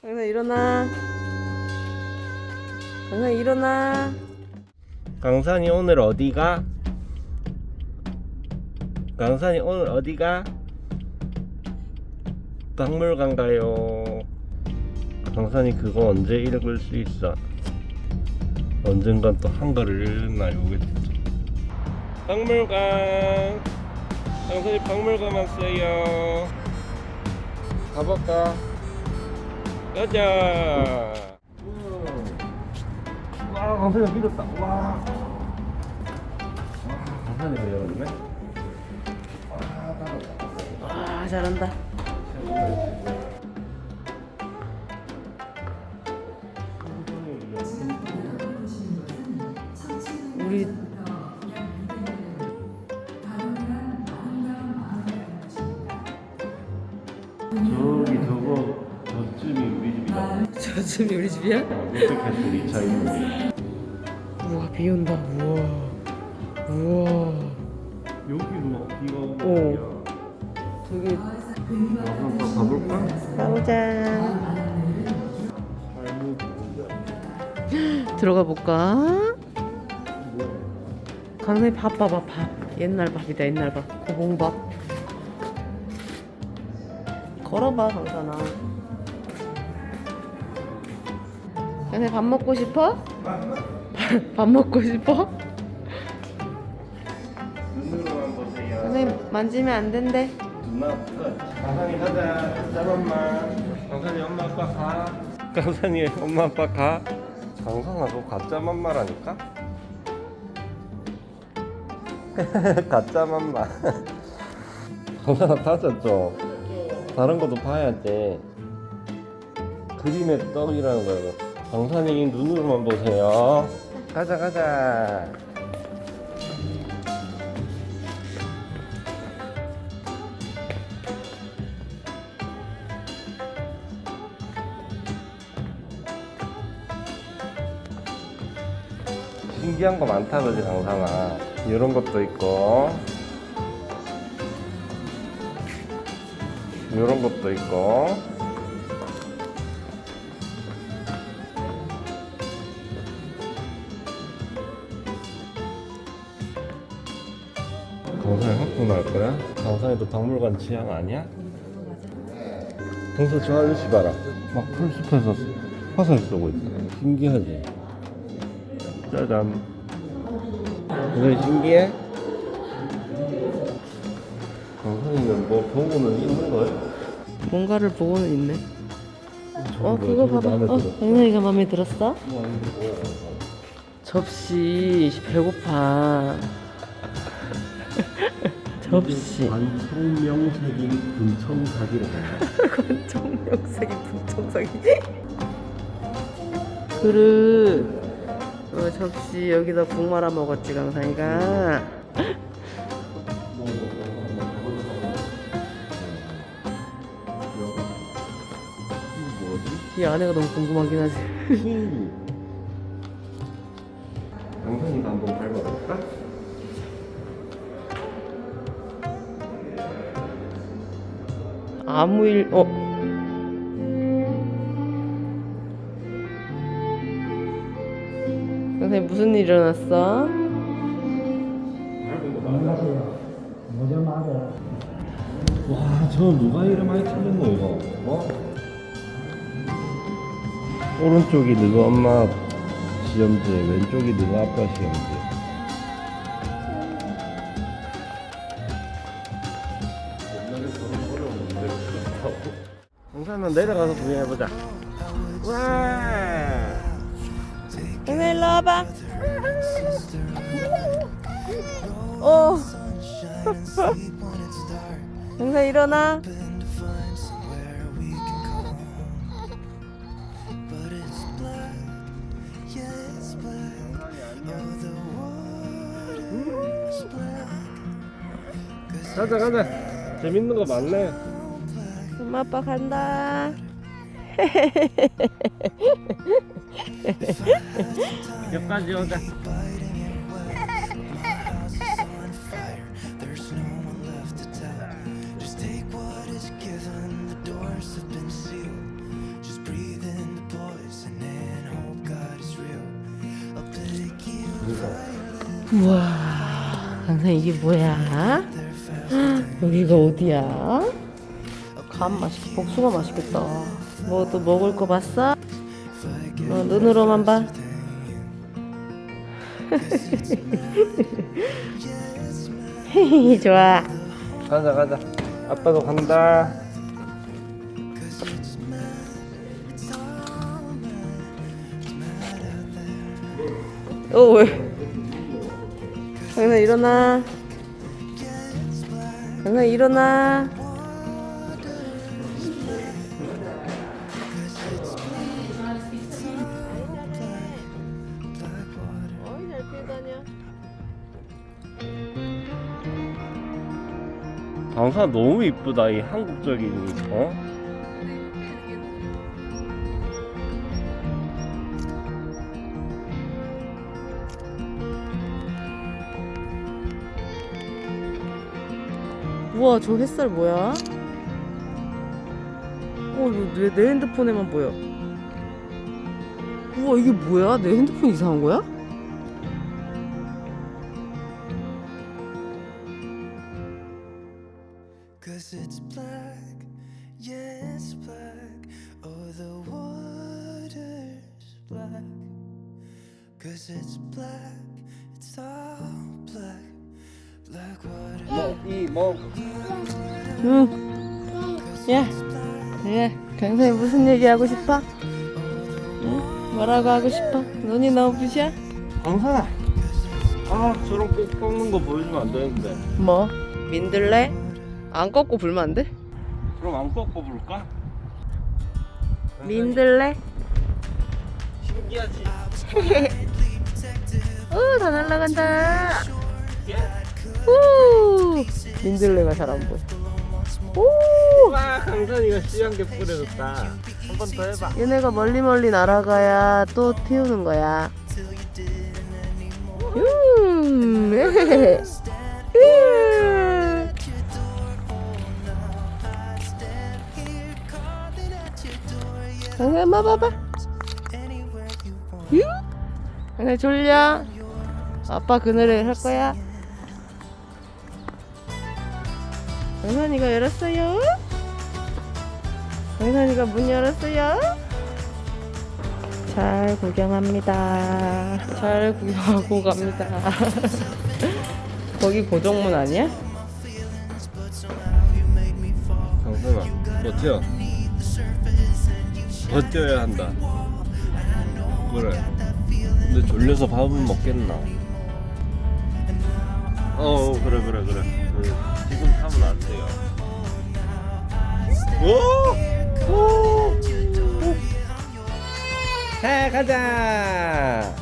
강사 일어나. 강사 일어나. 강산이 오늘 어디가? 강산이 오늘 어디가? 박물관 가요. 강산이 그거 언제 읽을 수 있어? 언젠간 또 한글을 읽는 날이 오겠죠. 박물관. 강산이 박물관 왔어요. 가볼까? 가자. 와 강산이 믿었다 와 강산이 배웠네 와 잘한다. 우리 저 집이 우리 집이야? 롯데캐슬 2차 있는 우와 비 온다. 우와. 우와. 여기도 비가 오는 어. 저기 한번 가볼까? 가보자. 들어가 볼까? 강남이 밥 봐봐 밥. 옛날 밥이다 옛날 밥. 고봉밥. 걸어봐 강산아. 강산이 밥 먹고 싶어? 밥 먹고 싶어? 눈으로만 보세요. 강산이 만지면 안 된대. 누나 강산이 가자. 짜맘마. 강산이 엄마 아빠 가. 강산이 엄마 아빠 가. 강산아 너 가짜 맘마라니까? 가짜 맘마 강산아 좀 다른 것도 봐야지 그림의 떡이라는 거예요 강산이 눈으로만 보세요. 가자 가자. 신기한 거 많다 그지 강산아 이런 것도 있고. 이런 것도 있고 강산이 학교 날 거야? 강산이도 박물관 취향 아니야? 동서 저 아저씨 봐라 막 풀숲에서 화살 쏘고 있어 신기하지? 짜잔 굉장히 신기해? 강산이는 뭐 보고는 있는 거야? 뭔가를 보고는 있네. 어 뭐야? 그거 봐봐. 어. 강남이가 마음에 들었어? 뭐 뭐. 접시 배고파. 접시. 관청명색인 분청사기라고 관청명색이 분청색이. 그릇. 어, 접시 여기다 국 말아 먹었지 강산이가. 이 안에가 너무 궁금하긴 하지. 강산이가 한번 아무 일 어. 선생님 무슨 일 일어났어? 와, 저 누가 이름 많이 틀렸노 이거? 어? 오른쪽이 너가 엄마 시험지, 왼쪽이 너가 아빠 시험지. 동산은 내려가서 구경해보자. 와! 일로 와봐. 어. 영사 일어나. 가자, 가자. 재밌는 거 많네. 엄마 아빠 간다. 여기까지 오자. 우와, 강사 이게 뭐야? 여기가 어디야? 감 맛있, 복숭아 맛있겠다. 뭐 또 먹을 거 봤어? 어, 눈으로만 봐. 좋아. 가자 가자 아빠도 간다 어 왜? 강산 일어나. 강산 일어나. 강사 너무 이쁘다 이 한국적인 어? 우와 저 햇살 뭐야? 어 이거 왜 내 핸드폰에만 보여? 우와 이게 뭐야? 내 핸드폰 이상한 거야? Cause it's black, yeah, it's black. Oh, the water's black. Cause it's black, it's all black. Black water. 응. 야, 야, 강사님 무슨 얘기 하고 싶어? 응? 뭐라고 하고 싶어? 눈이 너무 부셔? 강사 아 저런 꼭 꺾는 거 보여주면 안 되는데 뭐? 민들레? 안 꺾고 불면 안 돼? 그럼 안 꺾어 볼까? 민들레? 신기하지 오, 다 날아간다. 우! 민들레가 잘 안 보여. 오! 와 강산이가 씨한 개 뿌려줬다 한 번 더 해봐 얘네가 멀리 멀리 날아가야 또 튀우는 거야. 음. 강아, 엄마 봐봐. 유? 강아 졸려? 아빠 그늘에 할 거야. 강산이가 열었어요? 강산이가 문 열었어요? 잘 구경합니다. 잘 구경하고 갑니다. 거기 고정문 아니야? 강산아 버텨 버텨야 한다. 그래. 근데 졸려서 밥은 먹겠나? 어 그래 그래 그래. 그, 지금 타면 안 돼요. 오! 오! 자 가자